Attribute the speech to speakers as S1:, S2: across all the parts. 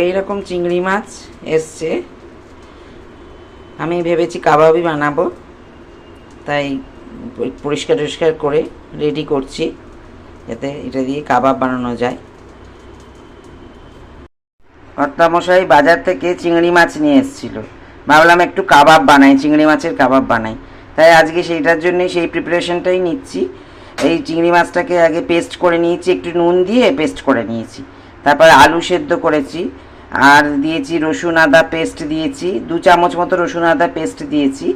S1: এই রকম চিংড়ি মাছ এসছে। আমি ভেবেছি কাবাবই বানাবো। তাই পরিষ্কার টরিষ্কার করে রেডি করছি, যাতে এটা দিয়ে কাবাব বানানো যায়। কর্তামশাই বাজার থেকে চিংড়ি মাছ নিয়ে এসেছিল। ভাবলাম একটু কাবাব বানাই, চিংড়ি মাছের কাবাব বানাই। তাই আজকে সেইটার জন্যই সেই প্রিপারেশনটাই নিচ্ছি। এই চিংড়ি মাছটাকে আগে পেস্ট করে নিয়েছি, একটু নুন দিয়ে পেস্ট করে নিয়েছি। তারপর আলু সেদ্ধ করেছি। আর দিয়েছি রসুন, আদা পেস্ট দিয়েছি। দু চামচ মতো রসুন, আদা পেস্ট দিয়েছি।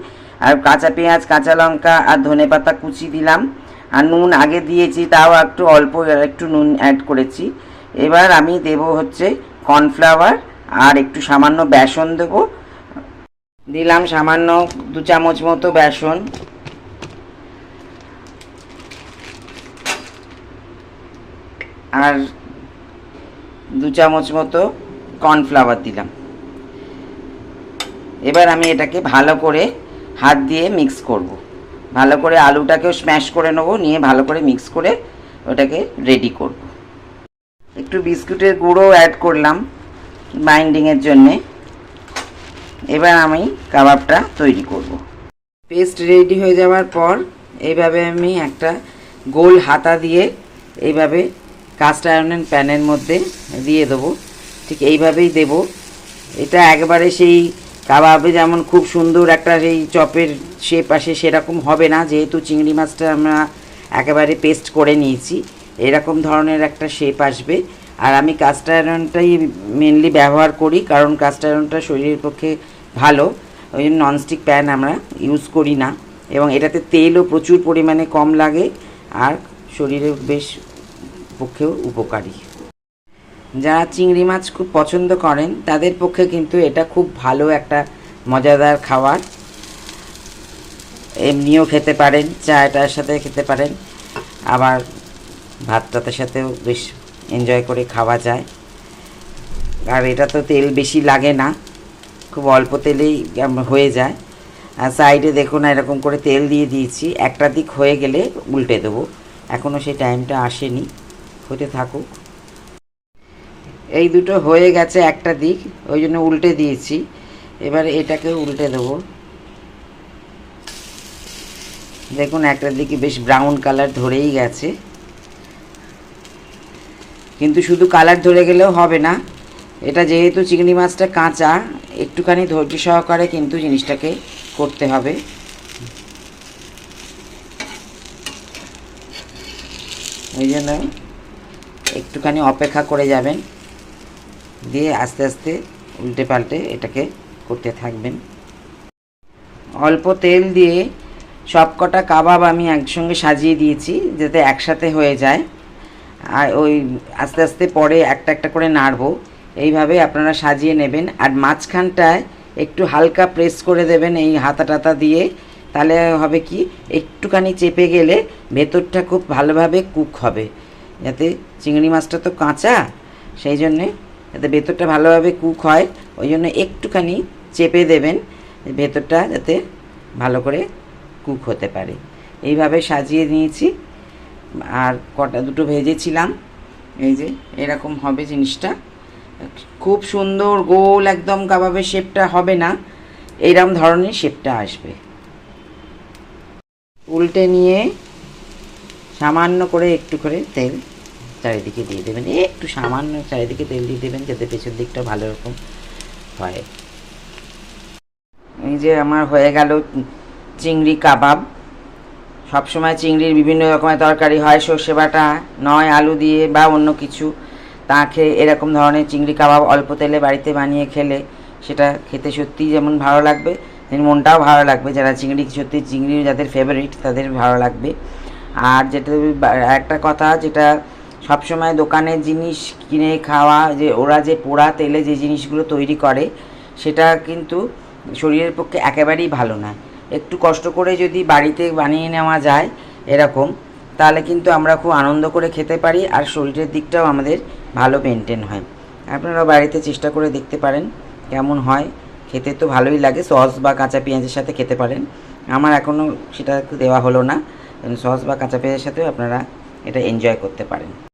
S1: আর কাঁচা পেঁয়াজ, কাঁচা লঙ্কা আর ধনে পাতা কুচি দিলাম। আর নুন আগে দিয়েছি, তাও একটু অল্প একটু নুন অ্যাড করেছি। এবার আমি দেব হচ্ছে কর্নফ্লাওয়ার আর একটু সামান্য বেসন দেব। দিলাম সামান্য দু চামচ মতো বেসন। আর দু চামচ মতো কর্নফ্লাওয়ার দিলাম এবার আমি এটাকে ভালো করে হাত দিয়ে মিক্স করব। ভালো করে আলুটাকেও স্ম্যাশ করে নেব, নিয়ে ভালো করে মিক্স করে ওটাকে রেডি করব। একটু বিস্কুটের গুঁড়ো অ্যাড করলাম বাইন্ডিংয়ের জন্যে এবার আমি কাবাবটা তৈরি করব। পেস্ট রেডি হয়ে যাওয়ার পর এইভাবে আমি একটা গোল হাতা দিয়ে এইভাবে কাস্ট আয়রনের প্যানের মধ্যে দিয়ে দেবো ঠিক এইভাবেই দেব। এটা একবারে সেই কাবাবে যেমন খুব সুন্দর একটা সেই চপের শেপ আসে, সেরকম হবে না। যেহেতু চিংড়ি মাছটা আমরা একেবারে পেস্ট করে নিয়েছি, এরকম ধরনের একটা শেপ আসবে। আর আমি কাস্ট আয়রনটাই মেনলি ব্যবহার করি, কারণ কাস্ট আয়রনটা শরীরের পক্ষে ভালো। ওই জন্য ননস্টিক প্যান আমরা ইউজ করি না। এবং এটাতে তেলও প্রচুর পরিমাণে কম লাগে, আর শরীরে বেশ পক্ষেও উপকারী। যারা চিংড়ি মাছ খুব পছন্দ করেন, তাদের পক্ষে কিন্তু এটা খুব ভালো একটা মজাদার খাবার। এমনিও খেতে পারেন, চাটার সাথে খেতে পারেন, আবার ভাতটাতের সাথেও বেশ এনজয় করে খাওয়া যায়। আর এটা তো তেল বেশি লাগে না, খুব অল্প তেলেই হয়ে যায়। আর সাইডে দেখুন এরকম করে তেল দিয়ে দিয়েছি। একটা দিক হয়ে গেলে উল্টে দেবো। এখনও সেই টাইমটা আসেনি। হতে থাকুক। এই দুটো হয়ে গেছে একটা দিক, ওই জন্য উল্টে দিয়েছি। এবার এটাকে উল্টে দেবো। দেখুন, একটা দিকে বেশ ব্রাউন কালার ধরেই গেছে। কিন্তু শুধু কালার ধরে গেলেও হবে না। এটা যেহেতু চিংড়ি মাছটা কাঁচা, একটুখানি ধৈর্য সহকারে কিন্তু জিনিসটাকে করতে হবে। ওই জন্য একটুখানি অপেক্ষা করে যাবেন। দিয়ে আস্তে আস্তে উল্টে পাল্টে এটাকে করতে থাকবেন। অল্প তেল দিয়ে সব কটা কাবাব আমি একসঙ্গে সাজিয়ে দিয়েছি যাতে একসাথে হয়ে যায়। আর ওই আস্তে আস্তে পরে একটা একটা করে নাড়বো। এইভাবে আপনারা সাজিয়ে নেবেন। আর মাঝখানটায় একটু হালকা প্রেস করে দেবেন এই হাতা টাতা দিয়ে। তাহলে হবে কি, একটুখানি চেপে গেলে ভেতরটা খুব ভালোভাবে কুক হবে। যাতে চিংড়ি মাছটা তো কাঁচা, সেই জন্যে যাতে ভেতরটা ভালোভাবে কুক হয়, ওই জন্য একটুখানি চেপে দেবেন ভেতরটা যাতে ভালো করে কুক হতে পারে। এইভাবে সাজিয়ে নিয়েছি। আর কটা দুটো ভেজেছিলাম। এই যে, এরকম হবে জিনিসটা। খুব সুন্দর গোল একদম কাবাবের শেপটা হবে না এইরকম ধরনের শেপটা আসবে। উল্টে নিয়ে সামান্য করে একটু করে তেল চারিদিকে দিয়ে দেবেন। একটু সামান্য চারিদিকে তেল দিয়ে দেবেন যাতে পেছন দিকটা ভালো রকম হয়। এই যে আমার হয়ে গেল চিংড়ি কাবাব। সবসময় চিংড়ির বিভিন্ন রকমের তরকারি হয়, সর্ষে বাটা নয়, আলু দিয়ে বা অন্য কিছু। তা খেয়ে এরকম ধরনের চিংড়ি কাবাব অল্প তেলে বাড়িতে বানিয়ে খেলে সেটা খেতে সত্যিই যেমন ভালো লাগবে মনটাও ভালো লাগবে। যারা চিংড়ি সত্যি চিংড়ি যাদের ফেভারিট তাদের ভালো লাগবে। আর যেটা একটা কথা যেটা সবসময় দোকানের জিনিস কিনে খাওয়া, যে ওরা যে পোড়া তেলে যে জিনিসগুলো তৈরি করে, সেটা কিন্তু শরীরের পক্ষে একেবারেই ভালো না। একটু কষ্ট করে যদি বাড়িতে বানিয়ে নেওয়া যায় এরকম, তাহলে কিন্তু আমরা খুব আনন্দ করে খেতে পারি আর শরীরের দিকটাও আমাদের ভালো মেনটেন হয়। আপনারা বাড়িতে চেষ্টা করে দেখতে পারেন কেমন হয়। খেতে তো ভালোই লাগে, সস বা কাঁচা পেঁয়াজের সাথে খেতে পারেন। আমার এখনও সেটা দেওয়া হলো না সস বা কাঁচা পেঁয়াজের সাথেও আপনারা এটা এনজয় করতে পারেন।